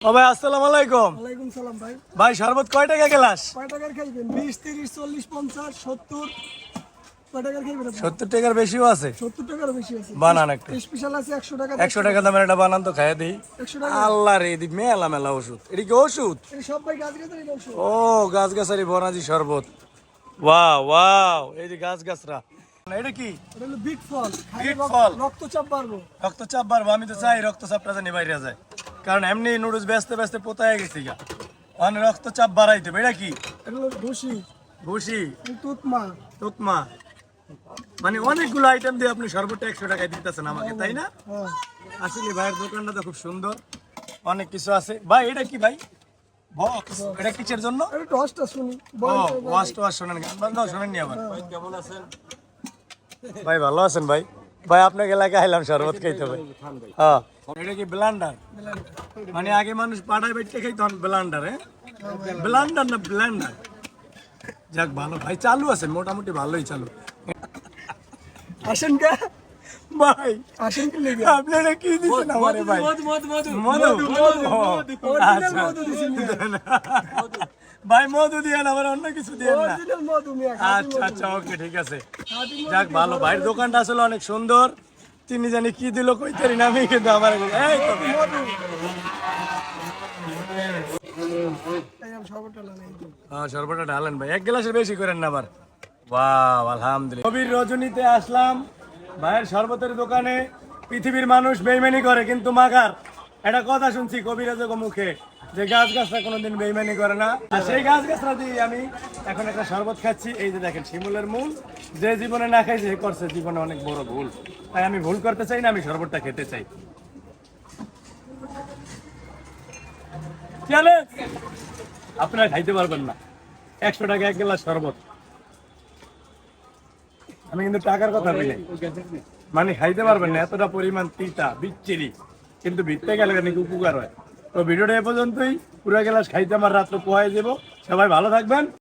ও ভাই আসসালামু আলাইকুম। ওয়ালাইকুম সালাম ভাই। ভাই শরবত কয় টাকা গ্লাস? কয় টাকার খাইবেন? বিশ তিরিশ চল্লিশ পঞ্চাশ সত্তর। কয় টাকার খাইবেন আপনি? সত্তর টাকার বেশিও আছে। সত্তর টাকারও বেশি আছে। বানান একটা। স্পেশাল আছে একশো টাকা একশো টাকা দামের একটা বানান তো খাইয়ে দিই। একশো টাকা আল্লাহ রে দি মেলা মেলা ওষুধ। এটা কি ওষুধ? এই সব ভাই গাছ ওষুধ। ও গাছ গাছারি বনাজি শরবত। ওয়াও ওয়াও এই যে গাছ গাছরা এটা কি? এটা হলো বিগ ফল। খাইলে রক্ত- ফল। রক্তচাপ বাড়বো। রক্তচাপ বাড়বো আমি তো চাই রক্তচাপটা জানি বাইরে যায়। কারণ এমনি নুডলস ব্যস্ত ব্যস্ত পোতায় গেছি গা। মানে রক্তচাপ বাড়াইতে হবে এটা কি? এটা হলো ভুসি। ভুসি? তুতমা তোকমা মানে অনেকগুলো আইটেম দিয়ে আপনি সর্বোচ্চ একশো টাকায় দিতেছেন আমাকে তাই না? হ্যাঁ। আসলে ভাইয়ের দোকানটা তো খুব সুন্দর। অনেক কিছু আছে। ভাই এটা কি ভাই? বক্স এটা কিসের জন্য? এটা টসটা শুনি। ও বলেন তো ওয়াশ টোয়াশ শোনেন গান বাজনাও শোনেননি আবার। ভাই ভালো আছেন ভাই? ভাই আপনাকে এলাকায় আইলাম শরবত খাইতে হবে হ্যাঁ এটা কি ব্লান্ডার মানে আগে মানুষ পাড়ায় বেটে খাইতো ব্লান্ডার হ্যাঁ ব্লান্ডার না ব্লান্ডার যাক ভালো ভাই চালু আছে মোটামুটি ভালোই চালু আসেন কে ভাই আসেন কি লেগে আপনারা কি দিচ্ছেন আমারে ভাই মধু ও, আচ্ছা। ভাই মধু দিয়ে আবার অন্য কিছু দিয়ে না। আচ্ছা আচ্ছা ওকে ঠিক আছে। যাক ভালো। ভাইয়ের দোকানটা আসলে অনেক সুন্দর। তিনি জানি কি দিল কইতারি না আমি কিন্তু আমার এই হ্যাঁ সর্বটা ঢালেন ভাই। এক গ্লাসের বেশি করেন না আবার। ওয়াও আলহামদুলিল্লাহ। কবির রজনীতে আসলাম। ভাইয়ের শরবতের দোকানে পৃথিবীর মানুষ বেইমানি করে কিন্তু মাগার। একটা কথা শুনছি কবিরাজক মুখে, যে গাছ গাছরা কোনোদিন বেইমানি করে না। আর সেই গাছ গাছরা দিয়ে আমি এখন একটা শরবত খাচ্ছি। এই যে দেখেন, শিমুলের মূল, যে জীবনে না খাইছে সে করছে জীবনে অনেক বড় ভুল। তাই আমি ভুল করতে চাই না, আমি শরবতটা খেতে চাই। আপনারা খাইতে পারবেন না। একশো টাকা এক গ্লাস শরবত। আমি কিন্তু টাকার কথা বলি মানে খাইতে পারবেন না, এতটা পরিমাণ তিতা, বিচ্ছিরি। কিন্তু ভিত্তে গেলে নাকি উপকার হয়। তো ভিডিওটা এ পর্যন্তই। পুরো গেলাস খাইতে আমার রাত্র পোহাই দেবো। সবাই ভালো থাকবেন।